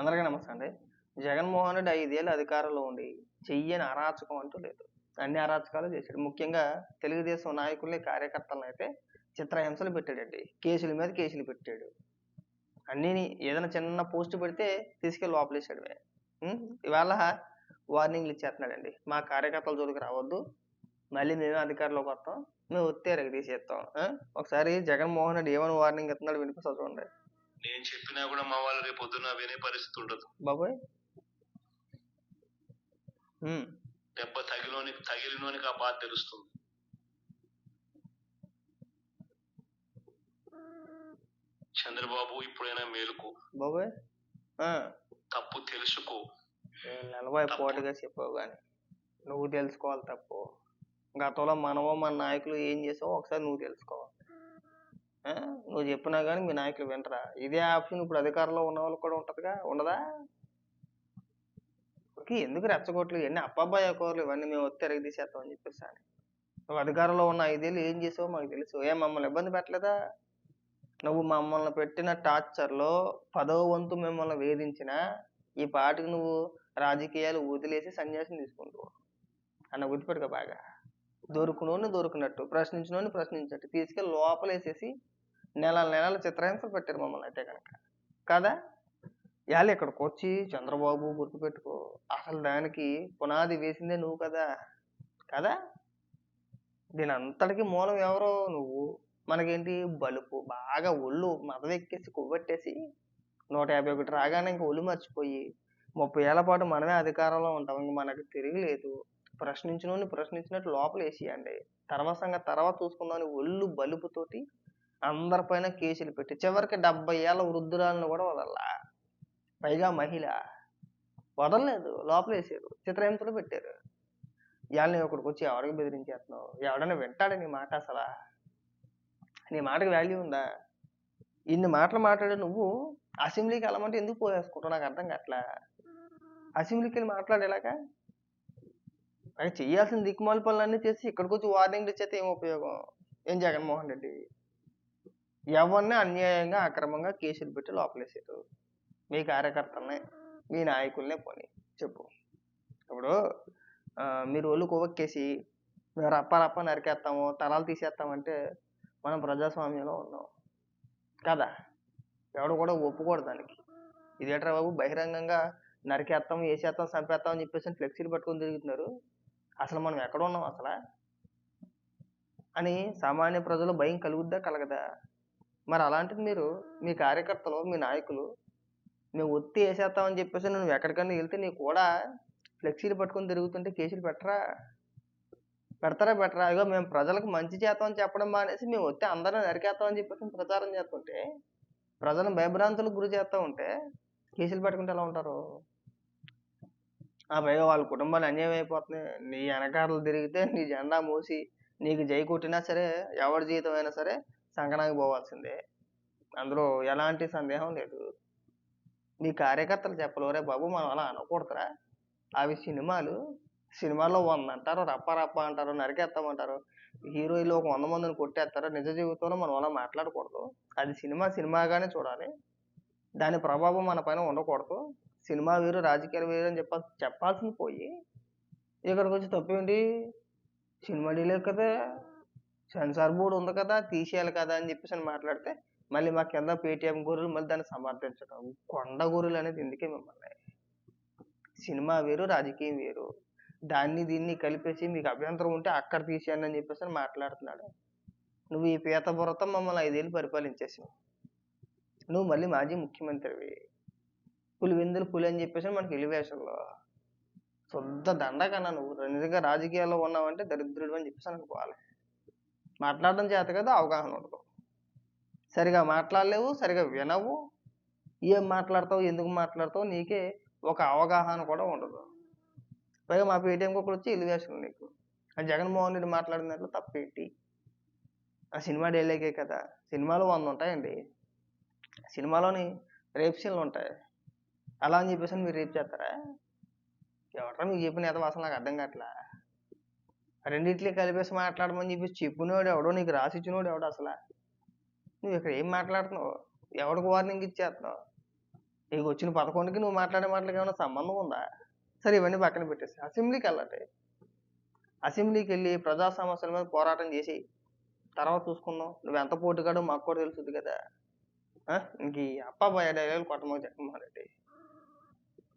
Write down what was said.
అందరికీ నమస్తే అండి. జగన్మోహన్ రెడ్డి ఐదేళ్ళు అధికారంలో ఉండి చెయ్యని అరాచకం అంటూ లేదు. అన్ని అరాచకాలు చేశాడు. ముఖ్యంగా తెలుగుదేశం నాయకుల్ని కార్యకర్తలను అయితే చిత్రహింసలు పెట్టాడండి. కేసుల మీద కేసులు పెట్టాడు. అన్నీ ఏదైనా చిన్న పోస్ట్ పెడితే తీసుకెళ్ళి లోపలేసాడు ఇవాళ వార్నింగ్లు ఇచ్చేస్తున్నాడండి. మా కార్యకర్తల జోలికి రావద్దు. మళ్ళీ మేమే అధికారంలోకి వస్తాం. మేము ఒత్తిరికి తీసేస్తాం. ఒకసారి జగన్మోహన్ రెడ్డి ఏమైనా వార్నింగ్ ఇస్తున్నాడు వినిపిస్తా చూడండి. నేను చెప్పినా కూడా మా వాళ్ళు రేపు పొద్దున్న వినే పరిస్థితి ఉండదు. బాబోయ్. దెబ్బ తగిలోనికి తగిలినోనికి ఆ బాధ తెలుస్తుంది. చంద్రబాబు ఇప్పుడైనా మేలుకో. బాబోయ్. తప్పు తెలుసుకో. నలభై పోటుగా చెప్పావు కానీ నువ్వు తెలుసుకోవాలి తప్పు. గతంలో మనమో మన నాయకులు ఏం చేసావో ఒకసారి నువ్వు తెలుసుకో ఆ, నువ్వు చెప్పినా కానీ మీ నాయకులు వింటరా ఇదే ఆప్షన్ ఇప్పుడు అధికారంలో ఉన్న వాళ్ళకి కూడా ఉంటదిగా? ఉండదా? ఓకే ఎందుకు రెచ్చగొట్లు ఇవన్నీ అబ్బాయి కూరలు ఇవన్నీ మేము వచ్చి ఎరగ తీసేస్తామని చెప్పేసి అని. నువ్వు అధికారంలో ఉన్న ఐదేళ్ళు ఏం చేసావో మాకు తెలుసు. ఏం మమ్మల్ని ఇబ్బంది పెట్టలేదా? నువ్వు మమ్మల్ని పెట్టిన టార్చర్లో పదో వంతు మిమ్మల్ని వేధించిన ఈ పాటికి నువ్వు రాజకీయాలు వదిలేసి సన్యాసం తీసుకుంటూ అన్న గుర్తుపెట్టుకో బాగా. దొరుకునోని దొరికినట్టు ప్రశ్నించినోని ప్రశ్నించినట్టు తీసుకెళ్ళి లోపలేసేసి నెల నెలల చిత్రహింసలు పెట్టారు మమ్మల్ని అయితే కనుక కదా? ఇవాళ ఇక్కడికి వచ్చి చంద్రబాబు గుర్తుపెట్టుకో అసలు దానికి పునాది వేసిందే నువ్వు కదా? కదా? దీని అంతటికి మూలం ఎవరో నువ్వు. మనకేంటి? బలుపు. బాగా ఒళ్ళు మదవెక్కేసి కొవ్వెట్టేసి నూట యాభై ఒకటి రాగానే ఇంక ఒళ్ళు మర్చిపోయి ముప్పై ఏళ్ళ పాటు మనమే అధికారంలో ఉంటాం. ఇంక మనకు తిరగలేదు ప్రశ్నించినోని ప్రశ్నించినట్టు లోపల వేసేయండి తర్వాత సంగతి తర్వాత చూసుకుందామని ఒళ్ళు బలుపుతోటి అందరిపైన కేసులు పెట్టి చివరికి డెబ్బై ఏళ్ళ వృద్ధురాలను కూడా వదల్లా. పైగా మహిళ. వదలలేదు. లోపలేసారు చిత్రహింసలు పెట్టారు. ఇవాళ నేను ఇక్కడికి వచ్చి ఎవరికి బెదిరించేస్తున్నావు? ఎవడైనా వింటాడా నీ మాట అసలా? నీ మాటకి వాల్యూ ఉందా? ఇన్ని మాటలు మాట్లాడే నువ్వు అసెంబ్లీకి వెళ్ళమంటే ఎందుకు పోయేసుకుంటావు? నాకు అర్థం కావట్లా. అసెంబ్లీకి వెళ్ళి మాట్లాడేలాగా? అది చేయాల్సిన దిక్కుమాల పనులన్నీ చేసి ఇక్కడికి వచ్చి వార్నింగ్ ఇచ్చేస్తే ఏం ఉపయోగం? ఏం జగన్మోహన్ రెడ్డి? ఎవరిని అన్యాయంగా అక్రమంగా కేసులు పెట్టి లోపలేసారు మీ కార్యకర్తలనే మీ నాయకులనే పోనీ. చెప్పు. ఇప్పుడు మీరు ఒళ్ళు కొవ్వక్కేసి మేము నరికేస్తాము తలాలు తీసేస్తామంటే మనం ప్రజాస్వామ్యంలో ఉన్నాం. కదా? ఎవడు కూడా ఒప్పుకోడు దానికి. ఇదేట్రా బాబు బహిరంగంగా నరికేస్తాం వేసేస్తాం చంపేస్తాం అని చెప్పేసి ఫ్లెక్సీలు పట్టుకొని తిరుగుతున్నారు. అసలు మనం ఎక్కడ ఉన్నాం అసలు? అని సామాన్య ప్రజలు భయం కలుగుద్దా కలగదా? మరి అలాంటిది మీరు మీ కార్యకర్తలు మీ నాయకులు మేము ఒత్తి వేసేస్తామని చెప్పేసి నువ్వు ఎక్కడికన్నా వెళ్తే నీ కూడా ఫ్లెక్సీలు పట్టుకొని తిరుగుతుంటే కేసులు పెట్టరా? పెడతారా పెట్టరా? ఇగో మేము ప్రజలకు మంచి చేస్తామని చెప్పడం మానేసి మేము వస్తే అందరం నరికేస్తామని చెప్పేసి ప్రచారం చేస్తుంటే ప్రజలను భయభ్రాంతులకు గురి చేస్తూ ఉంటే కేసులు పెట్టుకుంటే ఎలా ఉంటారు? ఆ పైగా వాళ్ళ కుటుంబాలు అన్యాయం అయిపోతున్నాయి. నీ వెనకాడలు తిరిగితే నీ జెండా మోసి నీకు జై కొట్టినా సరే ఎవరి జీవితం అయినా సరే సంకనాకి పోవాల్సిందే. అందులో ఎలాంటి సందేహం లేదు. మీ కార్యకర్తలు చెప్పలేరే బాబు మనం అలా అనకూడదురా. అవి సినిమాలు. సినిమాల్లో వంద అంటారు రప్ప రప్ప అంటారు నరికేస్తామంటారు హీరోయిన్లు ఒక వంద మందిని కొట్టేస్తారు నిజ జీవితంలో మనం అలా మాట్లాడకూడదు. అది సినిమా సినిమాగానే చూడాలి. దాని ప్రభావం మన పైన ఉండకూడదు. సినిమా వేరు రాజకీయాలు వేరు అని చెప్పాల్సి చెప్పాల్సింది పోయి ఇక్కడికి వచ్చి తప్పేంటి? సినిమా డీలే కదా. సెన్సార్ బోర్డు ఉంది కదా తీసేయాలి కదా అని చెప్పేసి అని మాట్లాడితే మళ్ళీ మా కింద పేటిఎం గొర్రెలు మళ్ళీ దాన్ని సమర్థించడం కొండ గొర్రెలు అనేది ఎందుకే మిమ్మల్ని? సినిమా వేరు రాజకీయం వేరు. దాన్ని దీన్ని కలిపేసి మీకు అభ్యంతరం ఉంటే అక్కడ తీసేయండి అని చెప్పేసి అని మాట్లాడుతున్నాడు. నువ్వు ఈ పీత బుర్రతో మమ్మల్ని ఐదేళ్ళు పరిపాలించేసావు. నువ్వు మళ్ళీ మాజీ ముఖ్యమంత్రివి పులివెందులు పులి అని చెప్పేసి మనకి ఎలివేషన్లో. శుద్ధ దండకన్నా నువ్వు. నిజంగా రాజకీయాల్లో ఉన్నావంటే దరిద్రుడు అని చెప్పేసి అనుకోవాలి. మాట్లాడడం చేత కదా అవగాహన ఉండదు. సరిగా మాట్లాడలేవు సరిగా వినవు. ఏం మాట్లాడతావు ఎందుకు మాట్లాడతావు నీకే ఒక అవగాహన కూడా ఉండదు. పైగా మా పేటీఎంకి ఒకటి వచ్చి ఎలివేషన్ నీకు. ఆ జగన్మోహన్ రెడ్డి మాట్లాడిన దాంట్లో తప్పేంటి? ఆ సినిమా డైలాగే కదా. సినిమాలో వంద ఉంటాయండి. సినిమాలోని రేప్ సీన్లు ఉంటాయి. అలా అని చెప్పేసి మీరు రేపు చేస్తారా? ఎవరా మీకు చెప్పిన ఏదో అసలు నాకు అర్థం కావట్లే? రెండిట్లే కలిపేసి మాట్లాడమని చెప్పి చెప్పినోడు ఎవడో నీకు రాసిచ్చినోడు ఎవడో అసలు? నువ్వు ఇక్కడ ఏం మాట్లాడుతున్నావు? ఎవడికి వార్నింగ్ ఇచ్చేస్తున్నావు? నీకు వచ్చిన పదకొండుకి నువ్వు మాట్లాడే మాటలకి ఏమైనా సంబంధం ఉందా? సరే ఇవన్నీ పక్కన పెట్టేసి అసెంబ్లీకి వెళ్ళండి అసెంబ్లీకి వెళ్ళి ప్రజా సమస్యల మీద పోరాటం చేసి తర్వాత చూసుకుందాం. నువ్వు ఎంత పోటుగాడో మాకు కూడా తెలుస్తుంది కదా. ఇంక ఈ అప్పాబాయ్ డైలాగులు కొట్టమని జగన్మోహన్ రెడ్డి